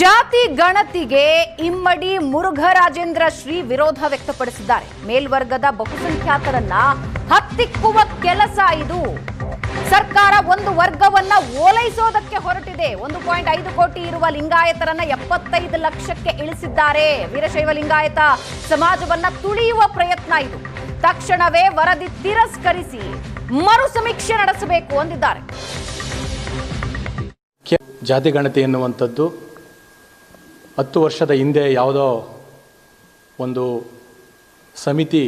ಜಾತಿ ಗಣತಿಗೆ ಇಮ್ಮಡಿ ಮುರುಘರಾಜೇಂದ್ರ ಶ್ರೀ ವಿರೋಧ ವ್ಯಕ್ತಪಡಿಸಿದ್ದಾರೆ. ಮೇಲ್ವರ್ಗದ ಬಹುಸಂಖ್ಯಾತರನ್ನ ಹತ್ತಿಕ್ಕುವ ಕೆಲಸ ಇದು. ಸರ್ಕಾರ ಒಂದು ವರ್ಗವನ್ನ ಓಲೈಸೋದಕ್ಕೆ ಹೊರಟಿದೆ. ಒಂದು ಪಾಯಿಂಟ್ ಐದು ಕೋಟಿ ಇರುವ ಲಿಂಗಾಯತರನ್ನ ಎಪ್ಪತ್ತೈದು ಲಕ್ಷಕ್ಕೆ ಇಳಿಸಿದ್ದಾರೆ. ವೀರಶೈವ ಲಿಂಗಾಯತ ಸಮಾಜವನ್ನ ತುಳಿಯುವ ಪ್ರಯತ್ನ ಇದು. ತಕ್ಷಣವೇ ವರದಿ ತಿರಸ್ಕರಿಸಿ ಮರು ಸಮೀಕ್ಷೆ ನಡೆಸಬೇಕು ಅಂದಿದ್ದಾರೆ. ಜಾತಿ ಗಣತಿ ಎನ್ನುವಂಥದ್ದು ಹತ್ತು ವರ್ಷದ ಹಿಂದೆ ಯಾವುದೋ ಒಂದು ಸಮಿತಿ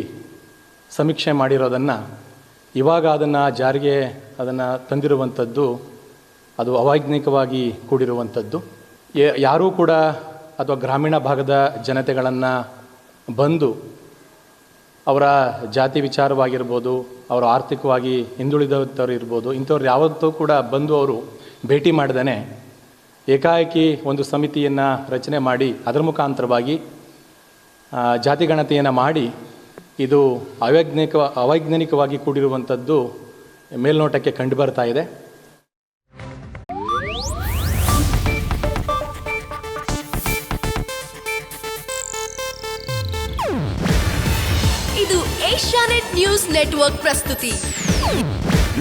ಸಮೀಕ್ಷೆ ಮಾಡಿರೋದನ್ನು, ಇವಾಗ ಅದನ್ನು ಜಾರಿಗೆ ಅದನ್ನು ತಂದಿರುವಂಥದ್ದು, ಅದು ಅವೈಜ್ಞಾನಿಕವಾಗಿ ಕೂಡಿರುವಂಥದ್ದು. ಯಾರೂ ಕೂಡ ಅಥವಾ ಗ್ರಾಮೀಣ ಭಾಗದ ಜನತೆಗಳನ್ನು ಬಂದು ಅವರ ಜಾತಿ ವಿಚಾರವಾಗಿರ್ಬೋದು, ಅವರು ಆರ್ಥಿಕವಾಗಿ ಹಿಂದುಳಿದವರು ಇರ್ಬೋದು ಇಂಥವ್ರು ಯಾವತ್ತೂ ಕೂಡ ಬಂದು ಅವರು ಭೇಟಿ ಮಾಡ್ದೇ ಏಕಾಏಕಿ ಒಂದು ಸಮಿತಿಯನ್ನು ರಚನೆ ಮಾಡಿ ಅದರ ಮುಖಾಂತರವಾಗಿ ಜಾತಿ ಗಣತಿಯನ್ನು ಮಾಡಿ ಇದು ಅವೈಜ್ಞಾನಿಕ ಅವೈಜ್ಞಾನಿಕವಾಗಿ ಕೂಡಿರುವಂಥದ್ದು ಮೇಲ್ನೋಟಕ್ಕೆ ಕಂಡು ಬರ್ತಾ ಇದೆ. ಇದು ಏಷ್ಯಾನೆಟ್ ನ್ಯೂಸ್ ನೆಟ್ವರ್ಕ್ ಪ್ರಸ್ತುತಿ.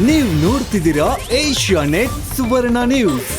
ನೀವು ನೋಡ್ತಿದ್ದೀರಾ ಏಷ್ಯಾ ನೆಟ್ ಸುವರ್ಣ ನ್ಯೂಸ್.